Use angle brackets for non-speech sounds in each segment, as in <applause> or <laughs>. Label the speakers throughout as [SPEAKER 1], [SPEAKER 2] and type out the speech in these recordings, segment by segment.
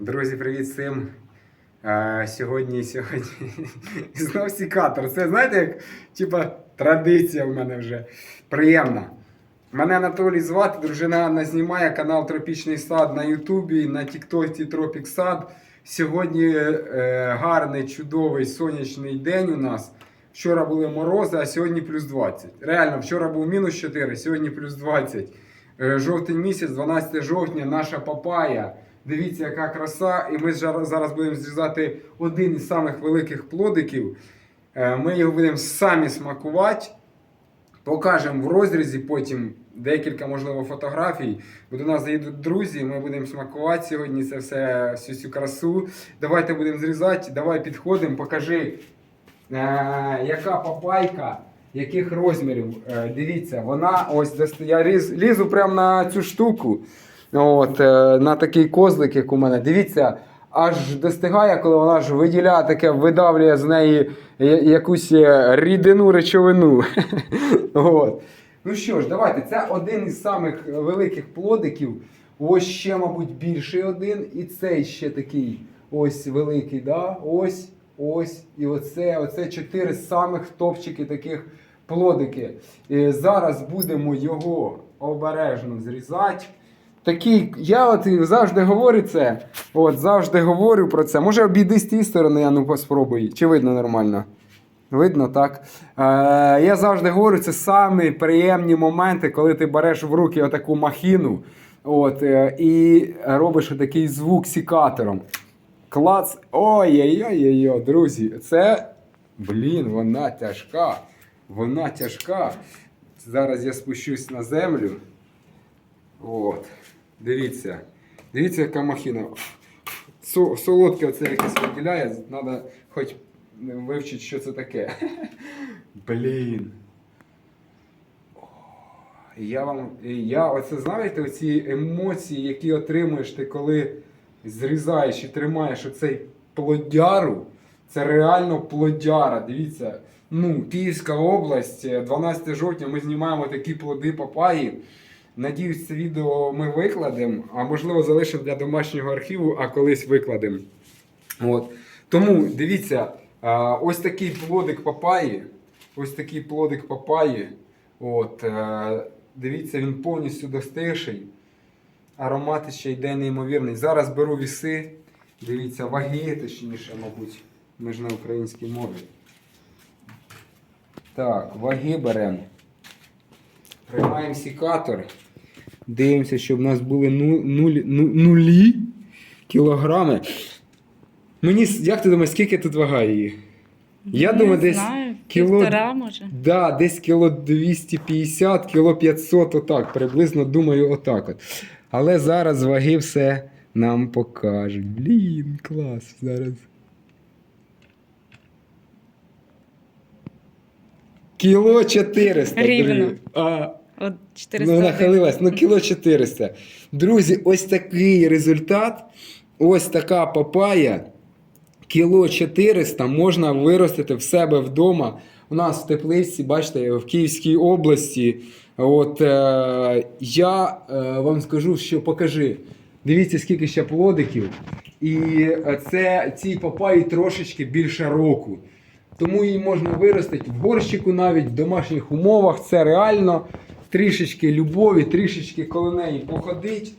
[SPEAKER 1] Друзі, привіт всім. А, сьогодні, сьогодні <laughs> знов сікатор. Це знаєте, як типа традиція в мене вже приємна. Мене Анатолій звати, дружина Анна знімає канал Тропічний сад на Ютубі, на Тіктоці Тропік Сад. Сьогодні е, гарний, чудовий сонячний день у нас. Вчора були морози, а сьогодні плюс 20. Реально, вчора був мінус 4, сьогодні плюс 20. Е, Жовтень місяць, 12 жовтня, наша папая. Дивіться, яка краса. І ми зараз будемо зрізати один із самих великих плодиків. Е, Ми його будемо самі смакувати. Покажемо в розрізі потім декілька, можливо, фотографій. Бо до нас заїдуть друзі, ми будемо смакувати сьогодні це все, всю цю красу. Давайте будемо зрізати, давай підходимо, покажи, е, яка папайка, яких розмірів. Е, дивіться, вона ось я ліз, лізу прямо на цю штуку. От, е, на такий козлик, як у мене. Дивіться, аж достигає, коли вона ж виділяє таке, видавлює з неї якусь е, рідину речовину. <laughs> От. Ну що ж, давайте. Це один із самих великих плодиків. Ось ще, мабуть, більший один. І цей ще такий ось великий. Да? Ось, ось. І оце, оце чотири самих топчики таких плодики. І зараз будемо його обережно зрізати. Такий, я от завжди говорю це. От, завжди говорю про це. Може обійди з тієї сторони, а ну спробуй. Чи видно нормально? Видно, так. Е, я завжди говорю, це самі приємні моменти, коли ти береш в руки отаку махіну от, е, і робиш такий звук сікатором. Клац. Ой-ой-ой, друзі, це. Блін, вона тяжка. Вона тяжка. Зараз я спущусь на землю. От. Дивіться. Дивіться, яка махіна. Солодке це якесь виділяє. Треба хоч вивчити, що це таке. <laughs> Блін. Я вам. Я оце знаєте, оці емоції, які отримуєш ти, коли зрізаєш і тримаєш оцей плодяру. Це реально плодяра. Дивіться. Ну, Київська область, 12 жовтня ми знімаємо такі плоди папаї. Надіюсь, це відео ми викладемо, а можливо залишимо для домашнього архіву, а колись викладемо. От. Тому дивіться, ось такий плодик папаї. Ось такий плодик папаї. От, е, дивіться, він повністю достигший. Аромат ще йде неймовірний. Зараз беру віси. Дивіться, ваги, точніше, мабуть. Ми ж на українській мові. Так, ваги беремо. Приймаємо сікатор. Дивимося, щоб в нас були ну, нулі, ну, нулі кілограми. Мені, як ти думаєш, скільки тут вага її? Я
[SPEAKER 2] Не
[SPEAKER 1] думаю, десь
[SPEAKER 2] знаю,
[SPEAKER 1] кіло-
[SPEAKER 2] півтора може.
[SPEAKER 1] Да, десь кіло 250, кіло 500, отак, приблизно думаю, отак от. Але зараз ваги все нам покажуть. Блін, клас зараз. Кіло 400.
[SPEAKER 2] Рівно.
[SPEAKER 1] А,
[SPEAKER 2] От 400.
[SPEAKER 1] Ну, нахилилась, ну кіло 400. Друзі, ось такий результат. Ось така папая. Кіло 400 можна виростити в себе вдома. У нас в теплиці, бачите, в Київській області. От е, я е, вам скажу, що покажи. Дивіться, скільки ще плодиків. І це цій папаї трошечки більше року. Тому її можна виростити в горщику навіть в домашніх умовах. Це реально трішечки любові, трішечки коло неї походить,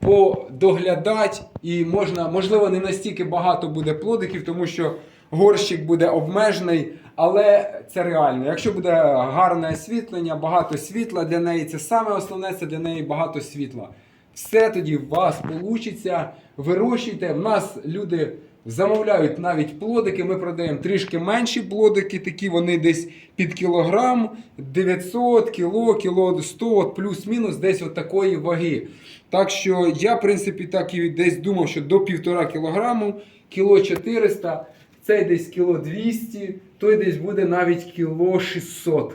[SPEAKER 1] подоглядати. І можна, можливо, не настільки багато буде плодиків, тому що горщик буде обмежений, але це реально. Якщо буде гарне освітлення, багато світла для неї, це саме основне, це для неї багато світла. Все тоді у вас вийде. Вирощуйте. В нас люди замовляють навіть плодики. Ми продаємо трішки менші плодики, такі вони десь під кілограм, 900, кіло, кіло 100, от плюс-мінус десь от такої ваги. Так що я, в принципі, так і десь думав, що до півтора кілограму, кіло 400, цей десь кіло 200, той десь буде навіть кіло 600.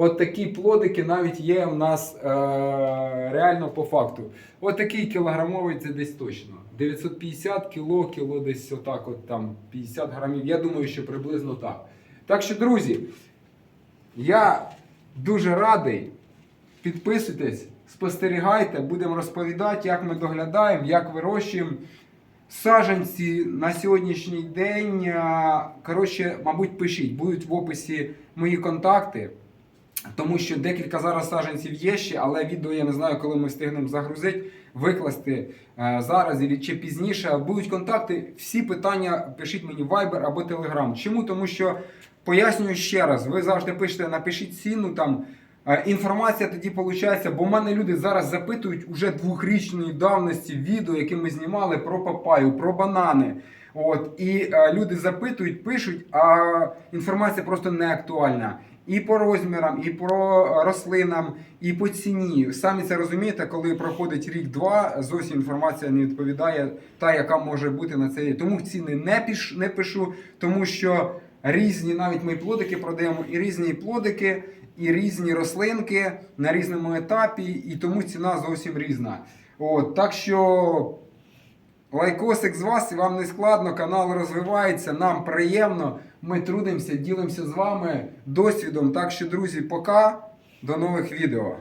[SPEAKER 1] От такі плодики навіть є у нас е, реально по факту. От такий кілограмовий це десь точно. 950 кіло, кіло десь отак, от там 50 грамів. Я думаю, що приблизно так. Так що, друзі, я дуже радий. Підписуйтесь, спостерігайте, будемо розповідати, як ми доглядаємо, як вирощуємо. Саджанці на сьогоднішній день, коротше, мабуть, пишіть, будуть в описі мої контакти. Тому що декілька зараз саджанців є ще, але відео я не знаю, коли ми встигнемо загрузити, викласти е, зараз чи пізніше. Будуть контакти. Всі питання пишіть мені в Viber або Telegram. Чому? Тому що пояснюю ще раз, ви завжди пишете, напишіть ціну там. Е, Інформація тоді виходить, бо в мене люди зараз запитують уже двохрічної давності відео, яке ми знімали про папаю, про банани. От, і е, люди запитують, пишуть, а інформація просто не актуальна. І по розмірам, і по рослинам, і по ціні. Самі це розумієте, коли проходить рік-два, зовсім інформація не відповідає та, яка може бути на цей. Тому ціни не піш, не пишу, тому що різні, навіть ми плодики продаємо, і різні плодики, і різні рослинки на різному етапі, і тому ціна зовсім різна. От, так що лайкосик з вас, і вам не складно, канал розвивається, нам приємно. Ми трудимося, ділимося з вами досвідом. Так що, друзі, пока, до нових відео.